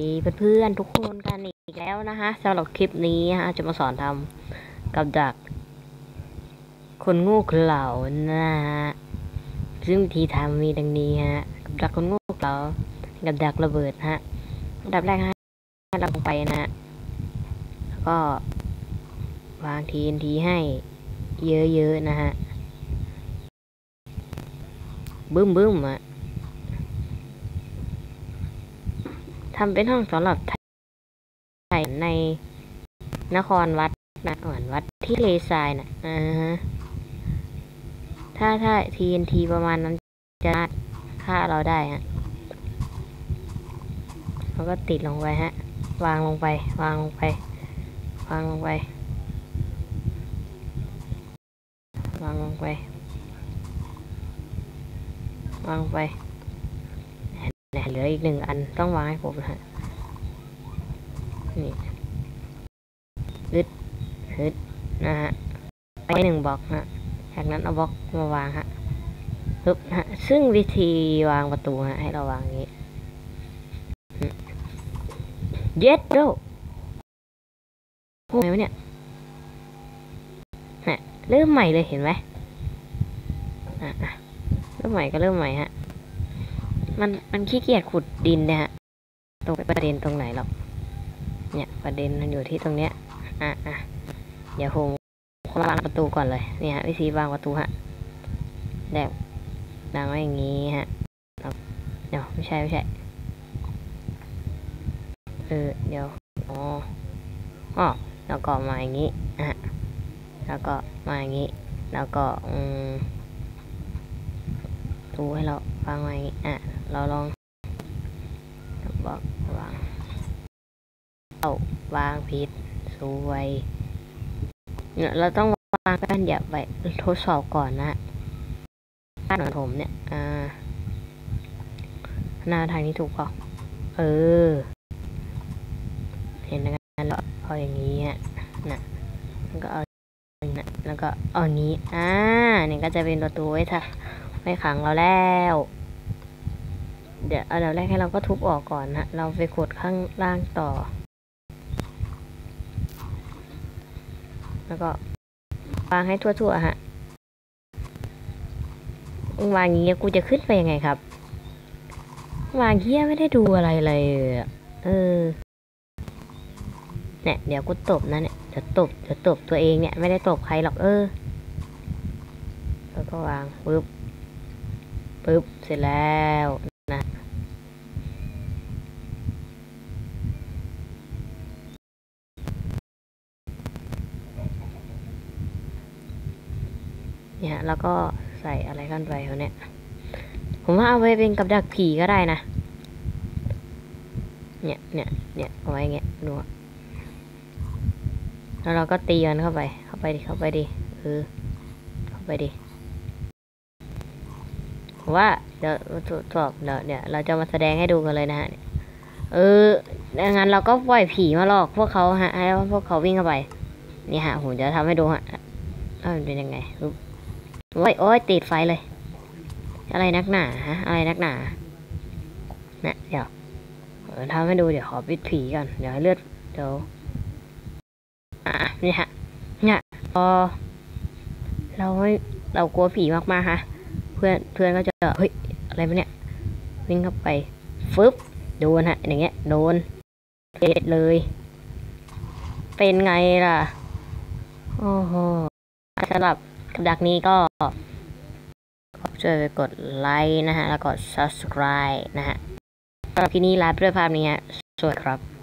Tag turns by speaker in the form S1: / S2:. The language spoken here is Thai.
S1: ดีเพื่อนๆทุกคนกันอีกแล้วนะคะสำหรับคลิปนี้ฮะจะมาสอนทำกับดัก คนโงูเขลานะฮะซึ่งวิธีทำมีดังนี้ฮะกับดักคนโงูเขลากับดักระเบิดฮะอันดับแรกฮะให้เราลงไปนะฮะแล้วก็วางทีนทีให้เยอะๆนะฮะบึ้มบึ้มๆอะ ทำเป็นห้องสำหรับใส่ในนครวัดนะเหมือนวัดที่เลทรายนะอ่าฮะถ้าถ้า TNT ประมาณนั้นจะฆ่าเราได้ฮะแล้วก็ติดลงไปฮะ วางลงไป วางลงไป วางลงไป วางลงไป วางลงไป เหลืออีกหนึ่งอันต้องวางให้ผมนะฮะนี่ฮึดฮึดนะฮะไปหนึ่งบล็อกฮะจากนั้นเอาบล็อกมาวางฮะปึ๊บฮะซึ่งวิธีวางประตูฮะให้เราวางอย่างนี้เย็ดโดโอ้ยวะเนี่ยเนี่ยเริ่มใหม่เลยเห็นไหมอะอะเริ่มใหม่ก็เริ่มใหม่ฮะ มันมันขี้เกียจขุดดินนะฮะตรงประเด็นตรงไหนหรอก เนี่ยประเด็นมันอยู่ที่ตรงเนี้ย อะอะเดี๋ยวผมวางประตูก่อนเลย เนี่ยฮะวิธีวางประตูฮะแดกดังไว้อย่างงี้ฮะเดี๋ยวไม่ใช่ไม่ใช่ เออเดี๋ยว อ๋ออ๋อแล้วก็มาอย่างงี้อะแล้วก็มาอย่างงี้ แล้วก็ อืมดูให้เราวางไว้อย่างงี้อะ เราลองบอกวางเอาวางผิดสวยเนี่ยเราต้องวางกันอย่าไปทดสอบก่อนนะบ้านของผมเนี่ย อ่า หน้าทางนี้ถูกเปล่าเออ เห็นนะแล้วเออย่างนี้ฮะนะแล้วก็เอาอย่างนี้นะแล้วก็เอานี้ อ่าเนี่ยก็จะเป็นประตูไว้ถ้าไม่ขังเราแล้ว เดี๋ยวเอาเดี๋ยวแรกให้เราก็ทุบออกก่อนนะ เราไปกดข้างล่างต่อ แล้วก็วางให้ทั่วๆฮะวางอย่างเงี้ยกูจะขึ้นไปยังไงครับ วางเงี้ยไม่ได้ดูอะไรเลยเออเนี่ยเดี๋ยวกูตบนะเนี่ยเดี๋ยวตบเดี๋ยวตบตัวเองเนี่ยไม่ได้ตบใครหรอกเออ แล้วก็วางปึ๊บปึ๊บเสร็จแล้วนะ เนี่ยแล้วก็ใส่อะไรกันไปเขาเนี่ยผมว่าเอาไว้เป็นกับดักผีก็ได้นะ เนี่ยเนี่ยเนี่ยเอาไว้เงี้ยดูอะแล้วเราก็ตีมันเข้าไป เข้าไปดิ เข้าไปดิ เออ เข้าไปดิผมว่าเดี๋ยวทดสอบเดี๋ยวเนี่ยเราจะมาแสดงให้ดูกันเลยนะฮะ เออดังนั้นเราก็ปล่อยผีมาหลอกพวกเขาฮะ ให้พวกเขาวิ่งเข้าไป นี่ฮะ ผมจะทำให้ดูฮะว่ามันเป็นยังไงปึ๊บ โอ้ยโอ้ยติดไฟเลย อะไรนักหนาฮะอะไรนักหนาเนะเดี๋ยวทำให้ดูเดี๋ยวขอปิดผีก่อนเดี๋ยวให้เลือดเดี๋ยวอะนี่ฮะเนี่ยพอเราไม่เรากลัวผีมากๆฮะเพื่อนเพื่อนก็จะเฮ้ยอะไรมาเนี่ยวิ่งเข้าไปฟึบโดนฮะอย่างเงี้ยโดนเด็ดเลย เป็นไงล่ะโอ้โหสำหรับ กับดักนี้ก็ช่วยไปกดไลค์นะฮะ แล้วกด subscribe นะฮะสำหรับที่นี้ลาไปด้วยภาพนี้ฮะสวัสดีครับ